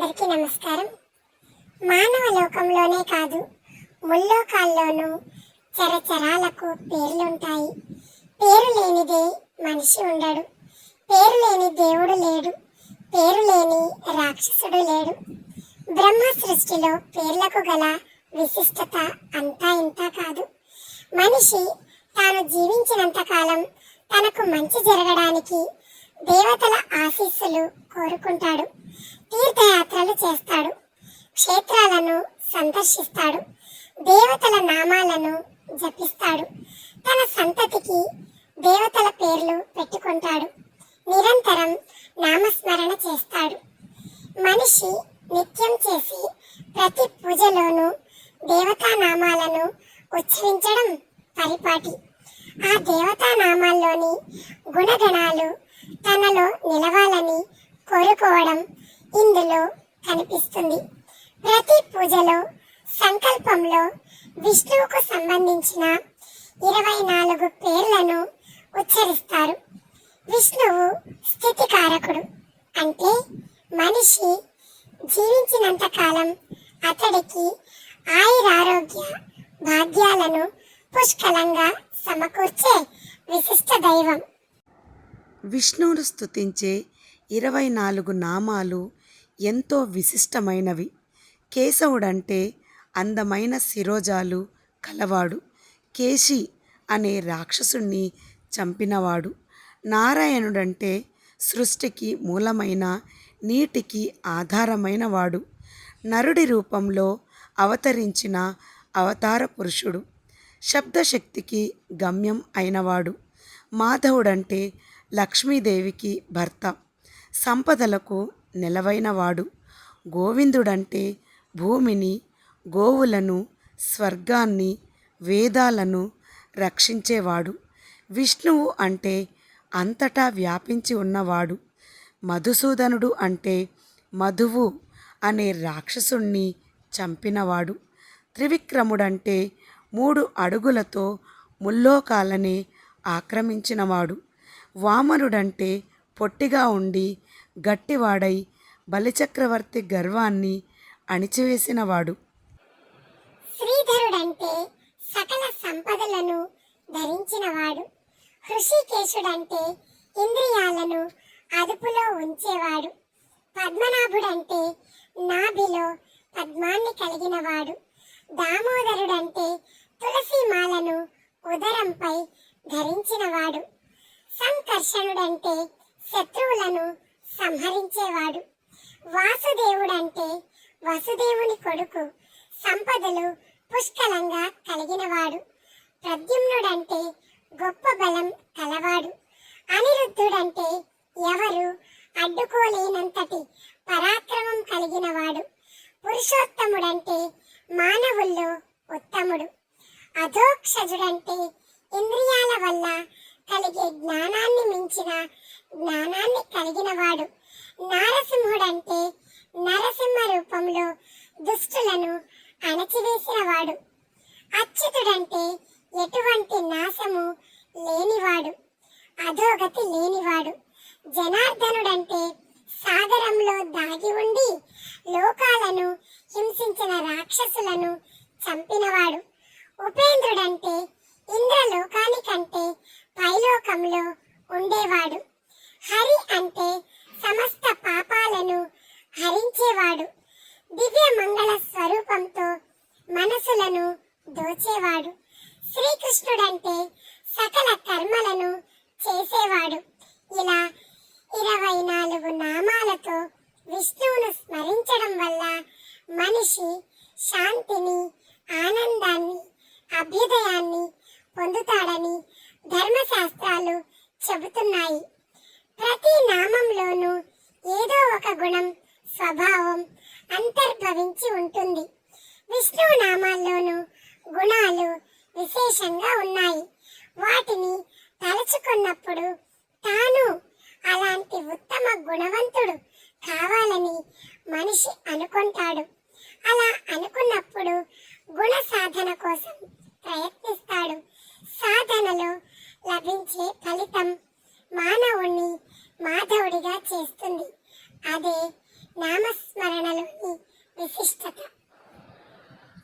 అందరికీ నమస్కారం. మానవ లోకంలోనే కాదు ముల్లోకాల్లోనూ చరచరాలకు పేర్లుంటాయి. పేరు లేనిదే మనిషి ఉండడు. పేరు లేని దేవుడు లేడు. పేరు లేని రాక్షసుడు లేడు. బ్రహ్మ సృష్టిలో పేర్లకు గల విశిష్టత అంతా ఇంత కాదు. మనిషి తాను జీవించినంత కాలం తనకు మంచి జరగడానికి దేవతల ఆశీస్సులు కోరుకుంటాడు. తీర్థయాత్రలు చేస్తాడు. క్షేత్రాలను సందర్శిస్తాడు. దేవతల నామాలను జపిస్తాడు. తన సంతతికి దేవతల పేర్లు పెట్టుకుంటాడు. నిరంతరం నామస్మరణ చేస్తాడు. మనిషి నిత్యం చేసి ప్రతి పూజలోనూ దేవతా నామాలను ఉచ్చరించడం పరిపాటి. ఆ దేవతా నామాల్లోని గుణగణాలు తనలో నిలవాలని కోరుకోవడం ఇందులో కనిపిస్తుంది. ప్రతి పూజలో సంకల్పంలో విష్ణువుకు సంబంధించిన ఇరవై నాలుగు పేర్లను ఉచ్చరిస్తారు. విష్ణువు స్థితికారకుడు అంటే మనిషి జీవించినంత కాలం అతడికి ఆయురారోగ్య భాగ్యాలను పుష్కలంగా సమకూర్చే విశిష్ట దైవం. విష్ణువును స్థుతించే ఇరవై నాలుగు నామాలు ఎంతో విశిష్టమైనవి. కేశవుడంటే అందమైన శిరోజాలు కలవాడు. కేశి అనే రాక్షసుణ్ణి చంపినవాడు. నారాయణుడంటే సృష్టికి మూలమైన నీటికి ఆధారమైన వాడు నరుడి రూపంలో అవతరించిన అవతార పురుషుడు. శబ్దశక్తికి గమ్యం అయినవాడు. మాధవుడంటే లక్ష్మీదేవికి భర్త. సంపదలకు నెలవైనవాడు. గోవిందుడంటే భూమిని గోవులను స్వర్గాన్ని వేదాలను రక్షించేవాడు. విష్ణువు అంటే అంతటా వ్యాపించి ఉన్నవాడు. మధుసూదనుడు అంటే మధువు అనే రాక్షసుణ్ణి చంపినవాడు. త్రివిక్రముడంటే మూడు అడుగులతో ముల్లోకాలని ఆక్రమించినవాడు. వామనుడంటే పొట్టిగా ఉండి గట్టివాడై బలిచక్రవర్తి గర్వాన్ని అణిచివేసినవాడు. శ్రీధరుడంటే సకల సంపదలను ధరించినవాడు. హృషికేశుడంటే ఇంద్రియాలను అదుపులో ఉంచేవాడు. పద్మనాభుడంటే నాభిలో పద్మాన్ని కలిగినవాడు. దామోదరుడంటే తులసిమాలను ఉదరంపై ధరించినవాడు. సంకర్షణుడంటే శత్రువులను సంహరించేవాడు. వాసుదేవుడంటే వసుదేవుని కొడుకు. సంపదలు పుష్కలంగా కలిగినవాడు. ప్రద్యుమ్నుడంటే గొప్ప బలం కలవాడు. అనిరుద్ధుడంటే ఎవరు అడ్డుకోలేనంతటి పరాక్రమం కలిగినవాడు. పురుషోత్తముడంటే మానవుల్లో ఉత్తముడు. అధోక్షజుడంటే ఇంద్రియాల వల్ల కలిగే జ్ఞానాన్ని మించిన జ్ఞానాన్ని కలిగినవాడు. నారసింహుడంటే నరసింహ రూపంలో దుష్టులను అణచివేసినవాడు. అచ్యుతుడంటే ఎటువంటి నాశము లేనివాడు. అధోగతి లేనివాడు. జనార్దనుడంటే సాగరంలో దాగి ఉండి లోకాలను హింసించిన రాక్షసులను చంపినవాడు. ఉపేంద్రుడంటే ఇంద్రలోక స్వరూపంతో మనసులను దోచేవాడు. శ్రీకృష్ణుడంటే సకల కర్మలను చేసేవాడు. ఇలా ఇరవై నాలుగు నామాలతో విష్ణువును స్మరించడం వల్ల మనిషి శాంతిని ఆనందాన్ని అభ్యుదయాన్ని పొందుతాడని ధర్మశాస్త్రాలు చెబుతున్నాయి. ప్రతి నామంలోనూ ఏదో ఒక గుణం స్వభావం అంతర్భవించి ఉంటుంది. విష్ణు నామాల్లోనూ గుణాలు విశేషంగా ఉన్నాయి. వాటిని తలుచుకున్నప్పుడు తాను అలాంటి ఉత్తమ గుణవంతుడు కావాలని మనిషి అనుకుంటాడు. అలా అనుకున్నప్పుడు గుణ సాధన కోసం ప్రయత్నిస్తాడు. సాధనలో లభించే ఫలితం మానవుణ్ణి మాధవుడిగా చేస్తుంది. అదే నామస్మరణలోని విశిష్టత.